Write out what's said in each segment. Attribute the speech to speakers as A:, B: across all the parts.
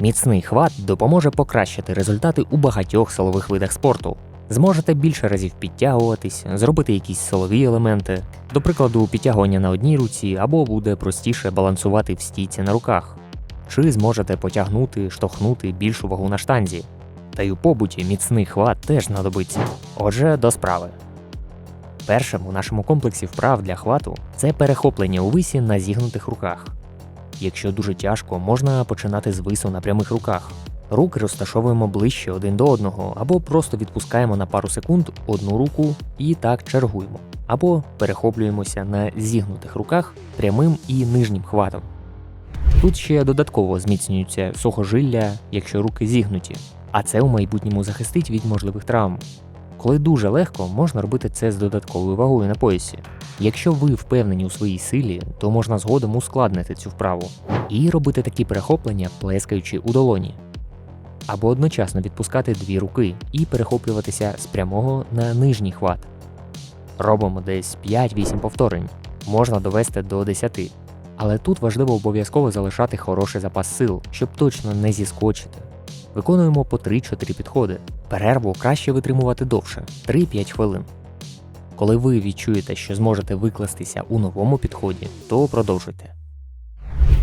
A: Міцний хват допоможе покращити результати у багатьох силових видах спорту. Зможете більше разів підтягуватись, зробити якісь силові елементи, до прикладу, підтягування на одній руці, або буде простіше балансувати в стійці на руках. Чи зможете потягнути, штовхнути більшу вагу на штанзі. Та й у побуті міцний хват теж знадобиться. Отже, до справи. Першим у нашому комплексі вправ для хвату це перехоплення у висі на зігнутих руках. Якщо дуже тяжко, можна починати з вису на прямих руках. Руки розташовуємо ближче один до одного, або просто відпускаємо на пару секунд одну руку і так чергуємо, або перехоплюємося на зігнутих руках прямим і нижнім хватом. Тут ще додатково зміцнюються сухожилля, якщо руки зігнуті, а це у майбутньому захистить від можливих травм. Коли дуже легко, можна робити це з додатковою вагою на поясі. Якщо ви впевнені у своїй силі, то можна згодом ускладнити цю вправу і робити такі перехоплення, плескаючи у долоні. Або одночасно відпускати дві руки і перехоплюватися з прямого на нижній хват. Робимо десь 5-8 повторень, можна довести до 10. Але тут важливо обов'язково залишати хороший запас сил, щоб точно не зіскочити. Виконуємо по 3-4 підходи. Перерву краще витримувати довше 3-5 хвилин. Коли ви відчуєте, що зможете викластися у новому підході, то продовжуйте.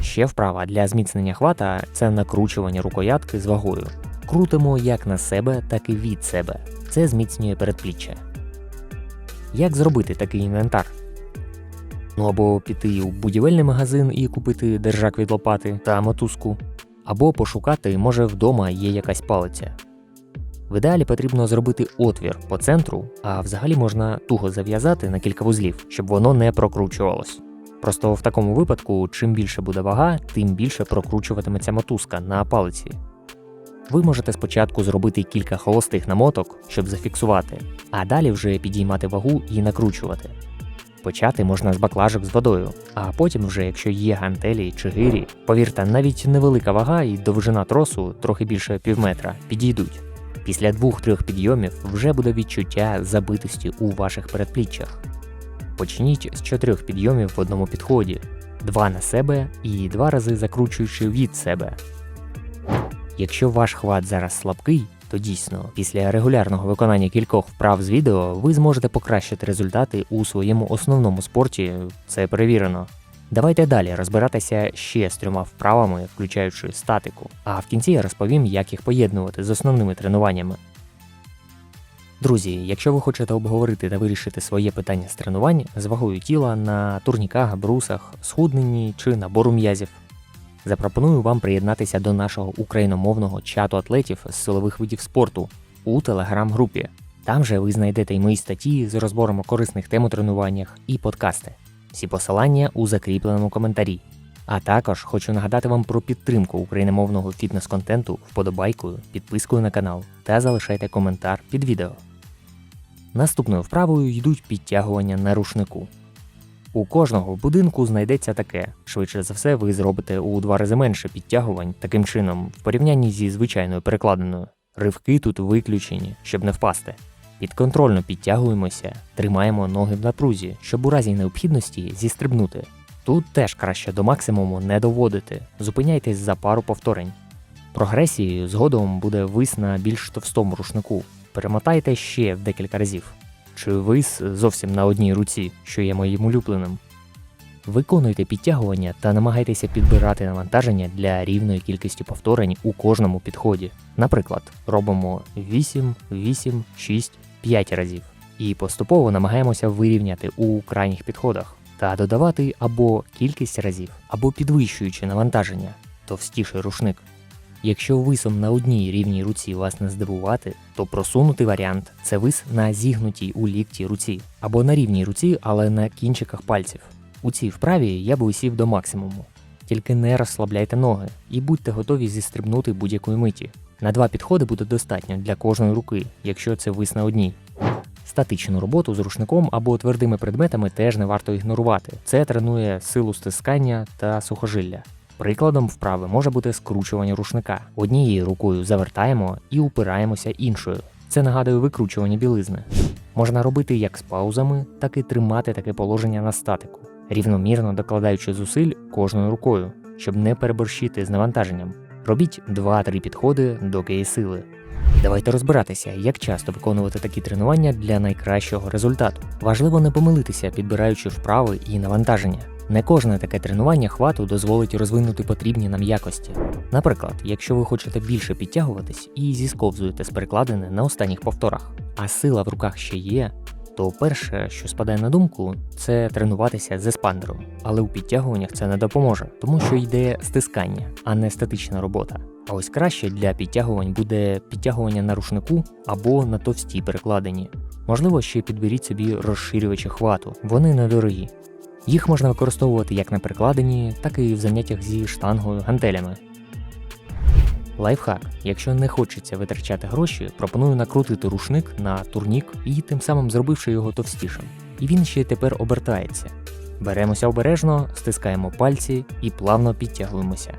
A: Ще вправа для зміцнення хвата це накручування рукоятки з вагою. Крутимо як на себе, так і від себе. Це зміцнює передпліччя. Як зробити такий інвентар? Ну або піти у будівельний магазин і купити держак від лопати та мотузку, або пошукати, може вдома є якась палиця. В ідеалі потрібно зробити отвір по центру, а взагалі можна туго зав'язати на кілька вузлів, щоб воно не прокручувалось. Просто в такому випадку, чим більше буде вага, тим більше прокручуватиметься мотузка на палиці. Ви можете спочатку зробити кілька холостих намоток, щоб зафіксувати, а далі вже підіймати вагу і накручувати. Почати можна з баклажок з водою, а потім, вже якщо є гантелі чи гирі, повірте, навіть невелика вага і довжина тросу трохи більше півметра підійдуть. Після двох-трьох підйомів вже буде відчуття забитості у ваших передпліччях. Почніть з чотирьох підйомів в одному підході, два на себе і два рази закручуючи від себе. Якщо ваш хват зараз слабкий, то дійсно після регулярного виконання кількох вправ з відео ви зможете покращити результати у своєму основному спорті, це перевірено. Давайте далі розбиратися ще з трьома вправами, включаючи статику, а в кінці я розповім, як їх поєднувати з основними тренуваннями. Друзі, якщо ви хочете обговорити та вирішити своє питання з тренувань з вагою тіла на турніках, брусах, схудненні чи набору м'язів, запропоную вам приєднатися до нашого україномовного чату атлетів з силових видів спорту у телеграм-групі. Там же ви знайдете й мої статті з розбором корисних тем у тренуваннях і подкасти. Всі посилання у закріпленому коментарі. А також хочу нагадати вам про підтримку україномовного фітнес-контенту вподобайкою, підпискою на канал та залишайте коментар під відео. Наступною вправою йдуть підтягування на рушнику. У кожного будинку знайдеться таке. Швидше за все, ви зробите у два рази менше підтягувань таким чином, в порівнянні зі звичайною перекладиною. Ривки тут виключені, щоб не впасти. Підконтрольно підтягуємося, тримаємо ноги в напрузі, щоб у разі необхідності зістрибнути. Тут теж краще до максимуму не доводити, зупиняйтесь за пару повторень. Прогресією згодом буде вис на більш товстому рушнику. Перемотайте ще в декілька разів. Чи вис зовсім на одній руці, що є моїм улюбленим. Виконуйте підтягування та намагайтеся підбирати навантаження для рівної кількості повторень у кожному підході. Наприклад, робимо 8, 8, 6, 5 разів. І поступово намагаємося вирівняти у крайніх підходах та додавати або кількість разів, або підвищуючи навантаження, товстіший рушник. Якщо висом на одній рівній руці вас не здивувати, то просунутий варіант це вис на зігнутій у лікті руці, або на рівній руці, але на кінчиках пальців. У цій вправі я би усів до максимуму. Тільки не розслабляйте ноги і будьте готові зістрибнути будь-якої миті. На два підходи буде достатньо для кожної руки, якщо це вис на одній. Статичну роботу з рушником або твердими предметами теж не варто ігнорувати. Це тренує силу стискання та сухожилля. Прикладом вправи може бути скручування рушника. Однією рукою завертаємо і упираємося іншою. Це нагадує викручування білизни. Можна робити як з паузами, так і тримати таке положення на статику, рівномірно докладаючи зусиль кожною рукою, щоб не переборщити з навантаженням. Робіть 2-3 підходи, доки є сили. Давайте розбиратися, як часто виконувати такі тренування для найкращого результату. Важливо не помилитися, підбираючи вправи і навантаження. Не кожне таке тренування хвату дозволить розвинути потрібні нам якості. Наприклад, якщо ви хочете більше підтягуватись і зісковзуєте з перекладини на останніх повторах, а сила в руках ще є, то перше, що спадає на думку, це тренуватися з еспандером. Але у підтягуваннях це не допоможе, тому що йде стискання, а не статична робота. А ось краще для підтягувань буде підтягування на рушнику або на товстій перекладині. Можливо, ще підберіть собі розширювачі хвату, вони недорогі. Їх можна використовувати як на перекладині, так і в заняттях зі штангою гантелями. Лайфхак. Якщо не хочеться витрачати гроші, пропоную накрутити рушник на турнік і тим самим зробивши його товстішим. І він ще тепер обертається. Беремося обережно, стискаємо пальці і плавно підтягуємося.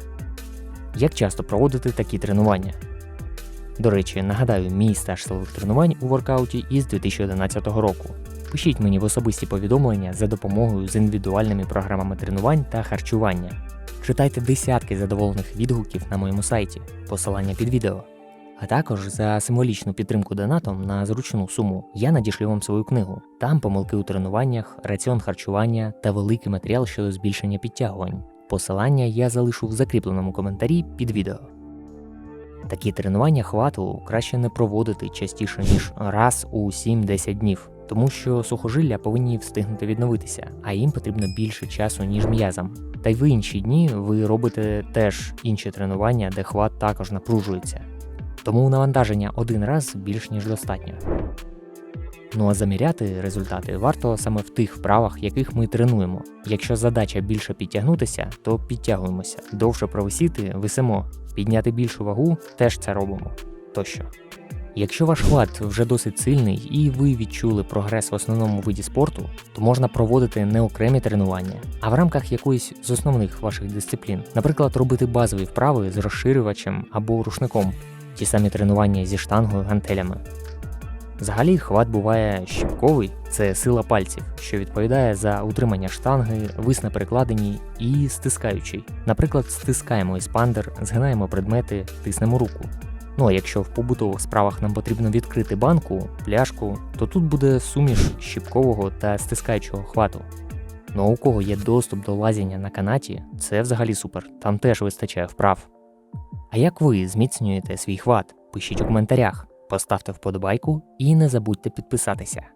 A: Як часто проводити такі тренування? До речі, нагадаю, мій стаж силових тренувань у воркауті із 2011 року. Пишіть мені в особисті повідомлення за допомогою з індивідуальними програмами тренувань та харчування. Читайте десятки задоволених відгуків на моєму сайті, посилання під відео. А також за символічну підтримку донатом на зручну суму я надішлю вам свою книгу. Там помилки у тренуваннях, раціон харчування та великий матеріал щодо збільшення підтягувань. Посилання я залишу в закріпленому коментарі під відео. Такі тренування хвату краще не проводити частіше, ніж раз у 7-10 днів, тому що сухожилля повинні встигнути відновитися, а їм потрібно більше часу, ніж м'язам. Та й в інші дні ви робите теж інші тренування, де хват також напружується. Тому навантаження один раз більш ніж достатньо. Ну а заміряти результати варто саме в тих вправах, яких ми тренуємо. Якщо задача більше підтягнутися, то підтягуємося, довше провисіти висимо, підняти більшу вагу теж це робимо тощо. Якщо ваш хват вже досить сильний і ви відчули прогрес в основному виді спорту, то можна проводити не окремі тренування, а в рамках якоїсь з основних ваших дисциплін, наприклад, робити базові вправи з розширювачем або рушником, ті самі тренування зі штангою гантелями. Взагалі, хват буває щіпковий, це сила пальців, що відповідає за утримання штанги, вис на перекладині і стискаючий. Наприклад, стискаємо еспандер, згинаємо предмети, тиснемо руку. Ну а якщо в побутових справах нам потрібно відкрити банку, пляшку, то тут буде суміш щіпкового та стискаючого хвату. Ну а у кого є доступ до лазіння на канаті, це взагалі супер, там теж вистачає вправ. А як ви зміцнюєте свій хват? Пишіть у коментарях, поставте вподобайку і не забудьте підписатися.